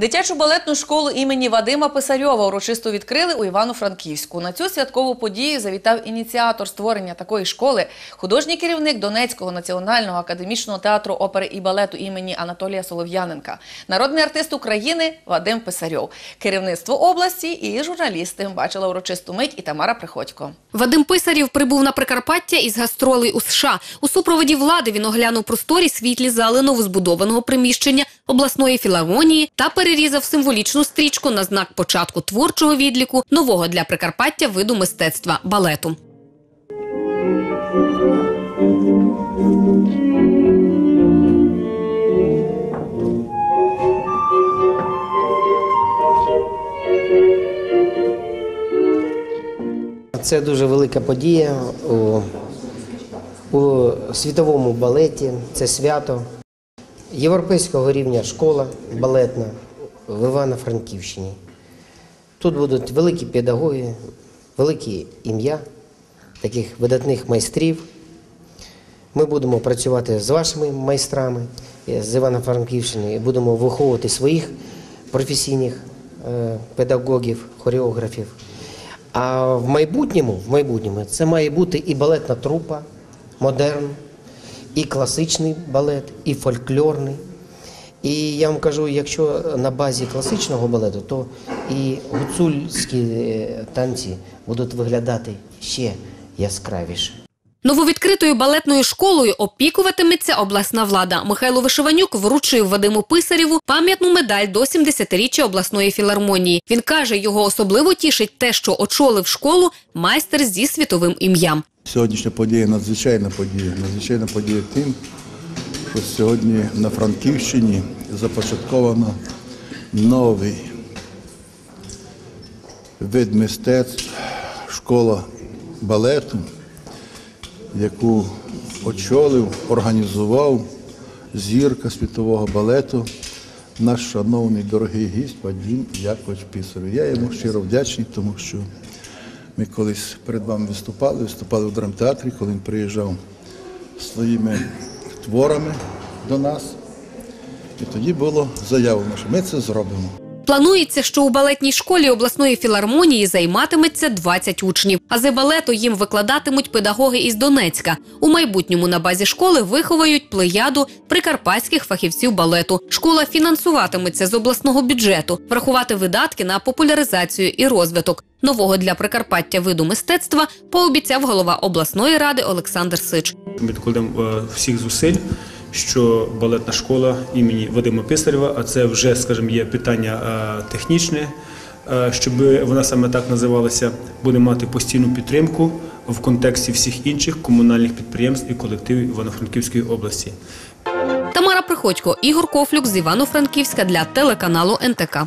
Дитячу балетну школу імені Вадима Писарьова урочисто відкрили у Івано-Франківську. На цю святкову подію завітав ініціатор створення такої школи, художній керівник Донецького національного академічного театру опери і балету імені Анатолія Солов'яненка, народний артист України Вадим Писарьов, керівництво області і журналісти. Бачила урочисту мить і Тамара Приходько. Вадим Писарів прибув на Прикарпаття із гастролей у США. У супроводі влади він оглянув просторі світлі зали новозбудованого приміщення обласної філармонії та перерізав символічну стрічку на знак початку творчого відліку нового для Прикарпаття виду мистецтва балету. Це дуже велика подія у, у світовому балеті. Це свято європейського рівня школа балетна в Івано-Франківщині. Тут будуть великі педагоги, великі ім'я таких видатних майстрів. Ми будемо працювати з вашими майстрами е, з Івано-Франківщини і будемо виховувати своїх професійних е, педагогів, хореографів. А в майбутньому, в майбутньому це має бути і балетна трупа, модерн, і класичний балет, і фольклорний. І я вам кажу, якщо на базі класичного балету, то і гуцульські е, танці будуть виглядати ще яскравіше. Нововідкритою балетною школою опікуватиметься обласна влада. Михайло Вишиванюк вручив Вадиму Писарєву пам'ятну медаль до 70-річчя обласної філармонії. Він каже, його особливо тішить те, що очолив школу майстер зі світовим ім'ям. Сьогоднішня подія надзвичайна подія. Надзвичайна подія тим, що сьогодні на Франківщині започатковано новий вид мистецтв, школа балету, яку очолив, організував зірка світового балету, наш шановний дорогий гість Вадим Якович Пісарів. Я йому щиро вдячний, тому що ми колись перед вами виступали, виступали в драмтеатрі, коли він приїжджав своїми творами до нас. І тоді було заявлено, що ми це зробимо. Планується, що у балетній школі обласної філармонії займатиметься 20 учнів. Ази балету їм викладатимуть педагоги із Донецька. У майбутньому на базі школи виховають плеяду прикарпатських фахівців балету. Школа фінансуватиметься з обласного бюджету, врахувати видатки на популяризацію і розвиток. Нового для Прикарпаття виду мистецтва пообіцяв голова обласної ради Олександр Сич. Ми докладемо е, всіх зусиль, що балетна школа імені Вадима Писарєва, а це вже, скажімо, є питання е, технічне, е, щоб вона саме так називалася, буде мати постійну підтримку в контексті всіх інших комунальних підприємств і колективів Івано-Франківської області. Тамара Приходько, Ігор Кофлюк з Івано-Франківська для телеканалу НТК.